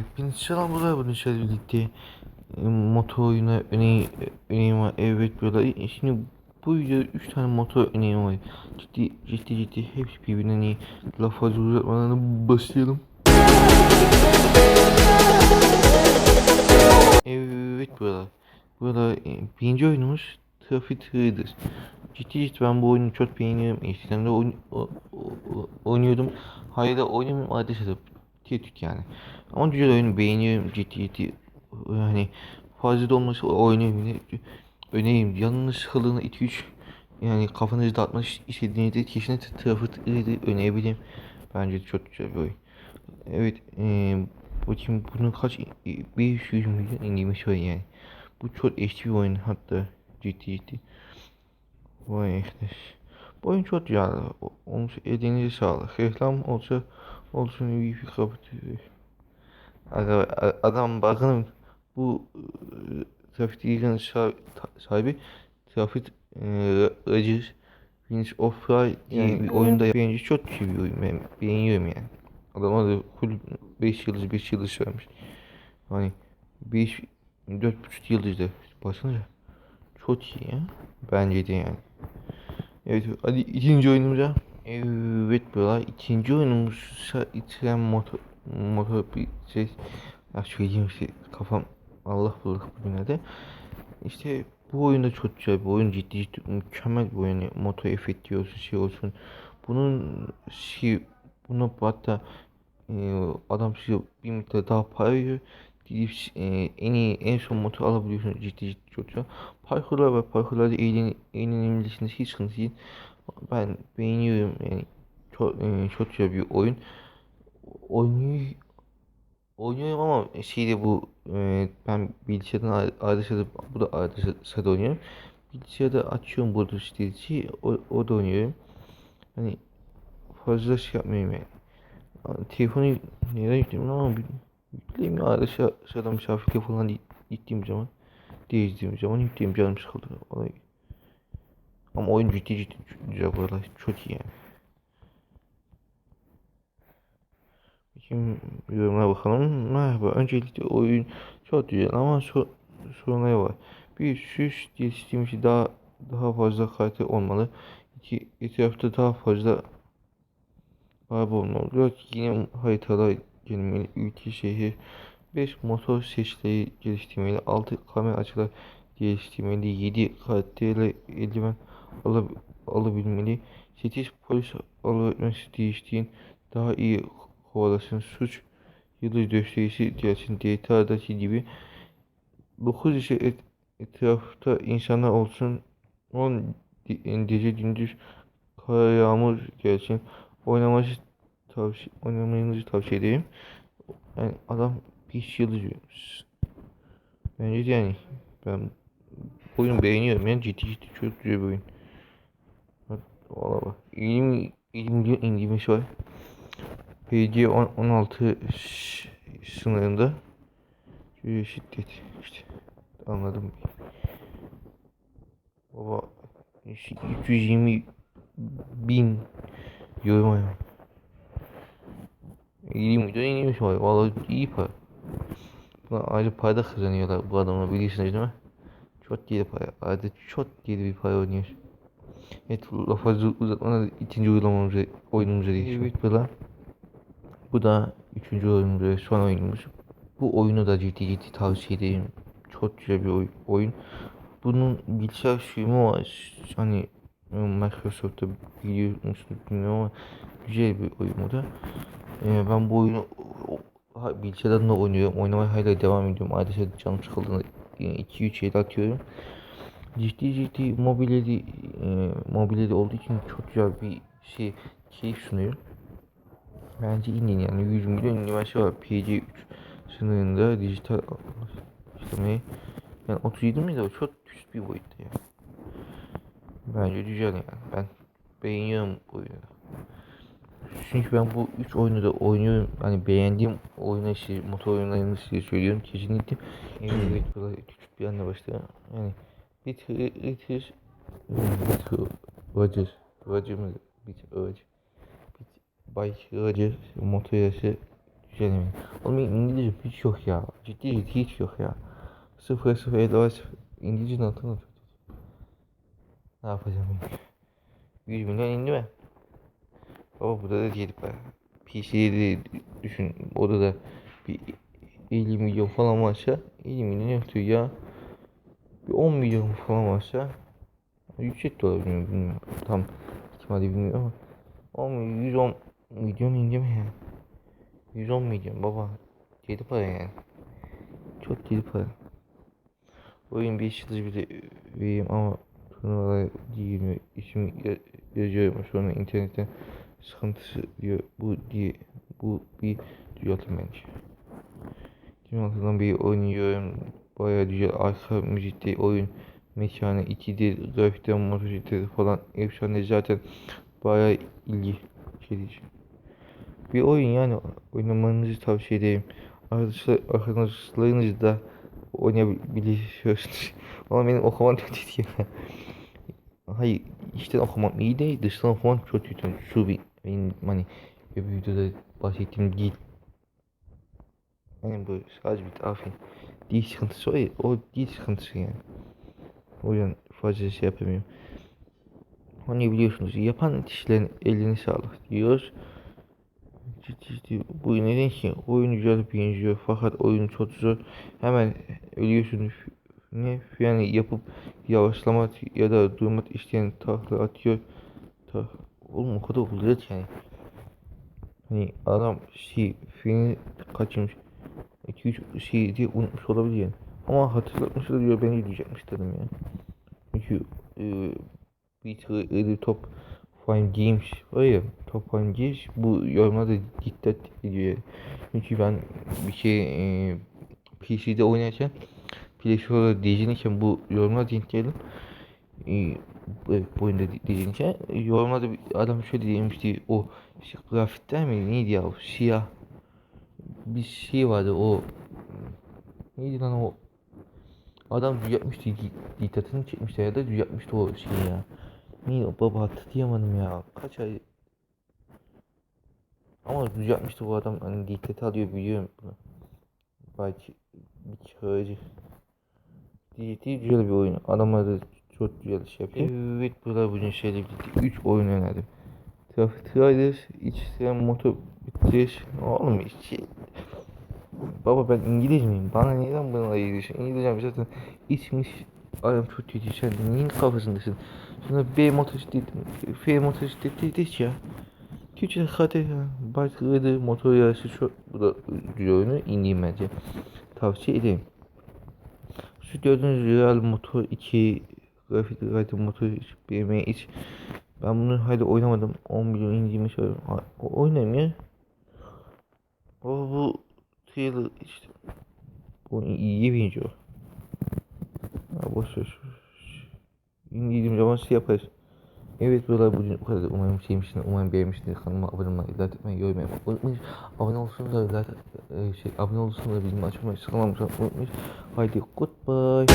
Hepinize selamlar bunun içeri birlikte e, motor oyunu örneği, örneğim var. Evet böyle. Şimdi bu videoda 3 tane motor örneğim var. Ciddi ciddi ciddi hepsi birbirinden iyi. Laf fazla uzatmadan başlayalım. Evet burada. Burada e, birinci oyunumuz Traffic Raiders. Ciddi ciddi ben bu oyunu çok beğeniyorum. Eskiden de oyn oynuyordum. Hayır da oynamıyorum adres atıp Tüytük yani. Ama güzel oyunu beğeniyorum ciddi ciddi. Yani fazla oynuyorum yine. Önereyim. Yalnız hılını 2-3 yani kafanızı dağıtmak istediğinizde kesinlikle Traffic Raider önerebilirim. Bence çok güzel bir oyun. Evet, eee bakayım bunun kaç 500 milyon indirmiş var yani. Bu çok eski bir oyun hatta ciddi ciddi. Vay arkadaş. Bu oyun çok güzel. Olmuş elinize sağlık. Reklam olsa olsun bir kapatıyor. Adam bakın bu e, trafik ilginin sahibi trafik e, aracı Prince of Pride diye Yani bir oyunda bence çok iyi bir oyun. Ben beğeniyorum yani. Adama da full 5 yıldız 5 yıldız vermiş. Hani 5 4,5 yıldız da baksanıza. Çok iyi ya. Bence de yani. Evet hadi ikinci oyunumuza. Evet böyle ikinci oyunumuz itiren motor motor bir şey. Ya söyleyeyim işte kafam Allah bulluk bugünlerde. İşte bu oyunda çok güzel bir oyun ciddi ciddi mükemmel bir oyun. Motor efekti olsun şey olsun. Bunun şey bunu hatta e, adam size bir miktar daha para veriyor. Gidip e, en iyi en son motor alabiliyorsunuz ciddi ciddi çok güzel. Parkurlar ve parkurlarda eğlen, eğlenilmesinde hiç sıkıntı değil. Ben beğeniyorum yani çok, e, çok güzel bir oyun. Oynuyor, oynuyorum ama şeyde bu e, ben bilgisayardan arada sırada bu da arada sırada oynuyorum. Bilgisayarda açıyorum burada sitesi o, o da oynuyorum. Hani fazla şey yapmıyorum yani. Yani Telefonu neden yüklemiyorum ama yükleyeyim ya arada sı- sırada misafirlike falan gi- gittiğim zaman değiştiğim zaman yükleyeyim canım sıkıldı. Ama oyun ciddi ciddi güzel bu arada çok iyi yani. Şimdi yorumlara bakalım. Merhaba. Öncelikle oyun çok güzel ama so sorunları var. Bir süs geliştirmesi daha daha fazla kalite olmalı. İki etrafta daha fazla araba olmalı. Dört yine haritalar gelmeli. Ülke şehir. 5 motor seçkileri geliştirmeli. 6 kamera açılar geliştirmeli. 7 kaliteli eldiven alab alabilmeli. 8 polis algoritması değiştiğin daha iyi kovalasın. Suç yıldız gösterisi gelsin. DTA'daki gibi 9 ise et, etrafta insanlar olsun. 10 di- gece gündüz kara yağmur gelsin. Oynaması tavsiye, oynamanızı tavsiye ederim. Yani adam 5 yıldız vermiş. Bence de yani ben oyunu beğeniyorum yani ciddi ciddi çok güzel bir oyun. Valla bak 20 20 milyon indirmesi var. 10 16 ş- sınırında. Şiddet işte anladım. Baba 320 bin yorum var. 20 milyon indirmiş var. Valla iyi para. Buna ayrı para da kazanıyorlar bu adamlar biliyorsunuz değil mi? Çok iyi para. Ayrıca çok iyi bir para oynuyor. Evet lafı fazla uzatmadan ikinci uygulamamıza oyunumuza geçiyoruz. Evet böyle. Bu da üçüncü oyunumuz ve son oyunumuz. Bu oyunu da ciddi ciddi tavsiye ederim. Çok güzel bir oy- oyun. Bunun bilgisayar sürümü var. Hani e, Microsoft'ta biliyor musunuz bilmiyorum ama güzel bir oyun bu da. Ee, ben bu oyunu bilgisayardan da oynuyorum. Oynamaya hala devam ediyorum. Adeta canım sıkıldığında 2-3 el atıyorum. Ciddi ciddi mobilyeli e, mobilyeli olduğu için çok güzel bir şey keyif sunuyor. Bence inin yani 100 milyon indirmesi var. PC3 sınırında dijital işlemeye yani 37 mi de o çok üst bir boyutta yani. Bence güzel yani. Ben beğeniyorum bu oyunu. Çünkü ben bu üç oyunu da oynuyorum. Hani beğendiğim oyunu işte motor oyunlarını size söylüyorum. Kesinlikle evet böyle küçük bir anla başlıyor. Yani tır, bir tır, Roger, Roger mı? Bir tır, Roger. Roger, motor yarışı güzel yemin. Oğlum İngilizce hiç yok ya. Ciddi ciddi hiç yok ya. Sıfır sıfır elli sıfır. İngilizce altına çok Ne yapacağım ben? 100 milyon indi mi? Baba burada da diyelim ben. PC'yi düşün. Orada da bir 50 milyon falan varsa 50 milyon yapıyor ya. Bir 10 milyon falan varsa yüksek de olabilir bilmiyorum. Tam ihtimali bilmiyorum ama 10 milyon, 110 milyon indi mi ya? 110 milyon baba. Deli para yani. Çok deli para. Oyun bir yıldız bile vereyim ama turnuvalara girmiyor. Ya- yazıyorum sonra internetten sıkıntısı diyor. Bu diye bu bir düzeltin bence. 2006'dan beri oynuyorum. Bayağı güzel arka müzikte oyun mekanı 2D grafikten motosiklet falan efsane zaten bayağı ilgi çekici. Bir oyun yani oynamanızı tavsiye ederim. Arkadaşlar, arkadaşlarınız da oynayabiliyorsunuz. Ama benim okumam çok kötü ya. Hayır, içten okumam iyi değil, dıştan okumam çok kötü. Şu bir, benim hani bir videoda bahsettiğim değil. Benim bu sadece bir afin. Dil sıkıntısı o o dil sıkıntısı yani. O yüzden fazla şey yapamıyorum. Hani biliyorsunuz yapan kişilerin elini sağlık diyoruz. Ciddi bu neden ki oyun güzel benziyor fakat oyun çok zor. Hemen ölüyorsun. Ne yani yapıp yavaşlamak ya da durmak isteyen tahta atıyor. Ta Oğlum o kadar oluyor yani. Hani adam şey filmi kaçırmış. 2-3 şey diye unutmuş olabilir yani. Ama hatırlatmış da diyor beni diyecekmiş dedim ya. Çünkü e, bir tığ top Fine Games var ya Top Fine Games bu yorumlarda dikkat ediyor. Çünkü ben bir şey e, PC'de oynarken Play Store'da diyeceğinken bu yorumlara denk geldim. E, bu oyunda diyeceğinken yorumlarda bir adam şöyle demişti o işte, grafikler mi neydi ya o siyah bir şey vardı o neydi lan o adam düzeltmişti diktatını çekmişti ya da düzeltmişti o şeyi ya. Niye baba hatırlayamadım ya. Kaç ay ama düzeltmişti bu adam hani dikkat alıyor biliyorum bunu. Belki bir çağırıcı. Diyeti güzel bir oyun. Adamlar da çok güzel şey yapıyor. Evet burada bugün şeyle birlikte 3 oyun önerdim. Traffic Riders, İçişleri Motor Bitiriş. Oğlum şey... Baba ben İngiliz miyim? Bana neden bana ayırıyorsun? İngilizcem zaten içmiş. Adam çok kötü. Sen neyin kafasındasın? Sonra B motosiklet, F motosiklet dedik ya. Türkçe hadi ya. Başladı motor yarışı çok bu da oyunu ineyim bence. Tavsiye ederim. Şu gördüğünüz Real Motor 2 Grafik Rider Motor iç. Ben bunu hala oynamadım. 10 milyon indirmiş. Oynayayım ya. O bu trailer işte. Bu iyi benziyor. Ya boş ver. İndiğim zaman şey yaparız. Evet buralar bugün bu kadar. Umarım sevmişsiniz. Umarım beğenmişsiniz. Kanalıma abone olmayı, like etmeyi, yorum yapmayı unutmayın. Abone olsun da like, e, şey, abone olsun da bildirim açmayı, sıkılmamışsınız unutmayın. Haydi goodbye.